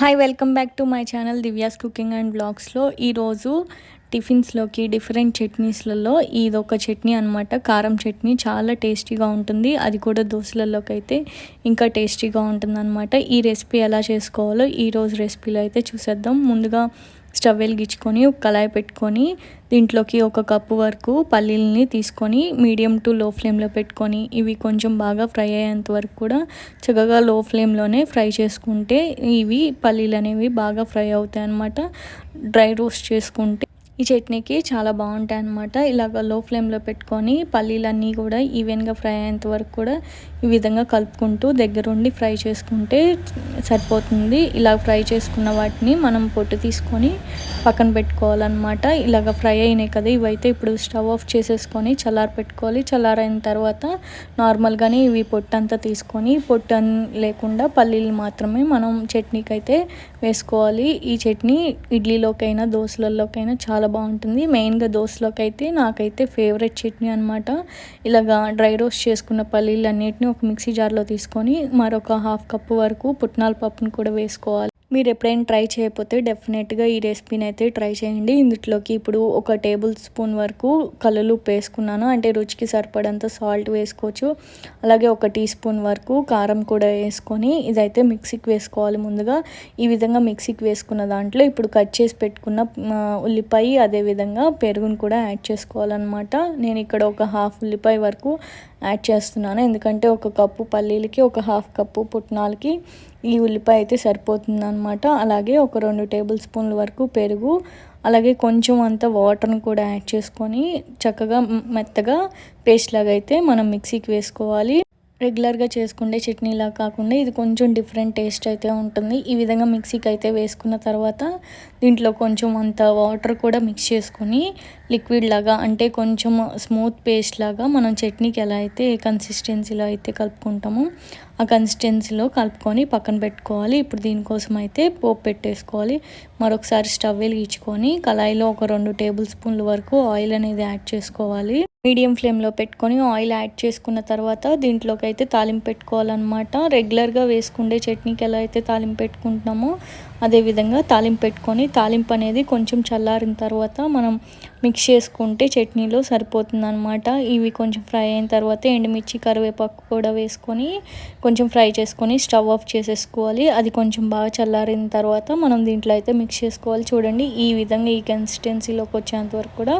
Hi welcome back to my channel Divya's cooking and బ్లాగ్స్లో ఈరోజు టిఫిన్స్లోకి different చట్నీస్లలో ఇది ఒక చట్నీ అనమాట కారం చట్నీ చాలా టేస్టీగా ఉంటుంది. అది కూడా దోశలలోకి అయితే ఇంకా టేస్టీగా ఉంటుంది అనమాట ఈ రెసిపీ ఎలా చేసుకోవాలో ఈరోజు రెసిపీలో అయితే చూసేద్దాం. ముందుగా స్టవ్ వెలిగించుకొని ఒక కళాయి పెట్టుకొని దీంట్లోకి ఒక కప్పు వరకు పల్లీలని తీసుకొని మీడియం టు లో ఫ్లేమ్లో పెట్టుకొని ఇవి కొంచెం బాగా ఫ్రై అయ్యేంత వరకు కూడా చక్కగా లో ఫ్లేమ్లోనే ఫ్రై చేసుకుంటే ఇవి పల్లీలు అనేవి బాగా ఫ్రై అవుతాయి అన్నమాట డ్రై రోస్ట్ చేసుకుంటే. ఈ చట్నీకి చాలా బాగుంటాయి అనమాట ఇలాగ లో ఫ్లేమ్లో పెట్టుకొని పల్లీలన్నీ కూడా ఈవెన్గా ఫ్రై అయ్యేంత వరకు కూడా ఈ విధంగా కలుపుకుంటూ దగ్గరుండి ఫ్రై చేసుకుంటే సరిపోతుంది. ఇలా ఫ్రై చేసుకున్న వాటిని మనం పొట్టు తీసుకొని పక్కన పెట్టుకోవాలన్నమాట. ఇలాగ ఫ్రై అయినాయి కదా ఇవైతే ఇప్పుడు స్టవ్ ఆఫ్ చేసేసుకొని చల్లారి పెట్టుకోవాలి. చల్లారైన తర్వాత నార్మల్గానే ఇవి పొట్టు అంతా తీసుకొని పొట్టు లేకుండా పల్లీలు మాత్రమే మనం చట్నీకి అయితే వేసుకోవాలి. ఈ చట్నీ ఇడ్లీలోకైనా దోశలలోకైనా చాలా బాగుంటుంది. మెయిన్గా దోశలోకి అయితే నాకైతే ఫేవరెట్ చట్నీ అనమాట ఇలాగా డ్రై రోస్ట్ చేసుకున్న పల్లీలు అన్నిటిని ఒక మిక్సీ జార్లో తీసుకొని మరొక హాఫ్ కప్పు వరకు పుట్నాల పప్పును కూడా వేసుకోవాలి. మీరు ఎప్పుడైనా ట్రై చేయకపోతే డెఫినెట్గా ఈ రెసిపీని అయితే ట్రై చేయండి. ఇందులోకి ఇప్పుడు ఒక టేబుల్ స్పూన్ వరకు కల్లులు వేసుకున్నాను అంటే రుచికి సరిపడంత సాల్ట్ వేసుకోవచ్చు. అలాగే ఒక టీ స్పూన్ వరకు కారం కూడా వేసుకొని ఇదైతే మిక్సీకి వేసుకోవాలి ముందుగా. ఈ విధంగా మిక్సీకి వేసుకున్న దాంట్లో ఇప్పుడు కట్ చేసి పెట్టుకున్న ఉల్లిపాయ అదేవిధంగా పెరుగును కూడా యాడ్ చేసుకోవాలన్నమాట. నేను ఇక్కడ ఒక హాఫ్ ఉల్లిపాయ వరకు యాడ్ చేస్తున్నాను. ఎందుకంటే ఒక కప్పు పల్లీలకి ఒక హాఫ్ కప్పు పుట్నాలకి ఈ ఉల్లిపాయ అయితే సరిపోతుంది అనమాట అలాగే ఒక రెండు టేబుల్ స్పూన్ల వరకు పెరుగు అలాగే కొంచెం అంత వాటర్ని కూడా యాడ్ చేసుకొని చక్కగా మెత్తగా పేస్ట్ లాగా అయితే మనం మిక్సీకి వేసుకోవాలి. రెగ్యులర్గా చేసుకుండే చట్నీలా కాకుండా ఇది కొంచెం డిఫరెంట్ టేస్ట్ అయితే ఉంటుంది. ఈ విధంగా మిక్సీకి అయితే వేసుకున్న తర్వాత దీంట్లో కొంచెం అంత వాటర్ కూడా మిక్స్ చేసుకొని లిక్విడ్ లాగా అంటే కొంచెం స్మూత్ పేస్ట్ లాగా మనం చట్నీకి ఎలా అయితే ఏ కన్సిస్టెన్సీలో అయితే కలుపుకుంటామో ఆ కన్సిస్టెన్సీలో కలుపుకొని పక్కన పెట్టుకోవాలి. ఇప్పుడు దీనికోసం అయితే పోపు పెట్టేసుకోవాలి. మరొకసారి స్టవ్ వెలిగించుకొని కళాయిలో ఒక రెండు టేబుల్ స్పూన్ల వరకు ఆయిల్ అనేది యాడ్ చేసుకోవాలి. మీడియం ఫ్లేమ్లో పెట్టుకొని ఆయిల్ యాడ్ చేసుకున్న తర్వాత దీంట్లోకి అయితే తాలింపు పెట్టుకోవాలన్నమాట. రెగ్యులర్గా వేసుకుండే చట్నీకి ఎలా అయితే తాలింపు పెట్టుకుంటున్నామో అదేవిధంగా తాలింపు పెట్టుకొని తాలింపు అనేది కొంచెం చల్లారిన తర్వాత మనం మిక్స్ చేసుకుంటే చట్నీలో సరిపోతుందన్నమాట. ఇవి కొంచెం ఫ్రై అయిన తర్వాత ఎండుమిర్చి కరివేపాకు కూడా వేసుకొని కొంచెం ఫ్రై చేసుకొని స్టవ్ ఆఫ్ చేసేసుకోవాలి. అది కొంచెం బాగా చల్లారిన తర్వాత మనం దీంట్లో అయితే మిక్స్ చేసుకోవాలి. చూడండి ఈ విధంగా ఈ కన్సిస్టెన్సీలోకి వచ్చేంత వరకు కూడా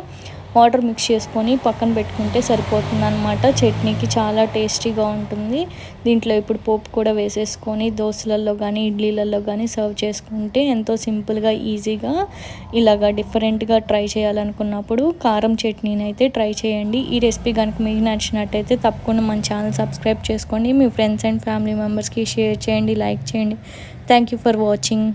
వాటర్ మిక్స్ చేసుకొని పక్కన పెట్టుకుంటే సరిపోతుంది అనమాట చట్నీకి చాలా టేస్టీగా ఉంటుంది. దీంట్లో ఇప్పుడు పోపు కూడా వేసేసుకొని దోశలలో కానీ ఇడ్లీలలో కానీ సర్వ్ చేసుకుంటే ఎంతో సింపుల్గా ఈజీగా ఇలాగా డిఫరెంట్గా ట్రై చేయాలనుకున్నప్పుడు కారం చట్నీని అయితే ట్రై చేయండి. ఈ రెసిపీ కనుక మీకు నచ్చినట్టయితే తప్పకుండా మన ఛానల్ సబ్స్క్రైబ్ చేసుకోండి. మీ ఫ్రెండ్స్ అండ్ ఫ్యామిలీ మెంబర్స్కి షేర్ చేయండి లైక్ చేయండి. Thank you for watching.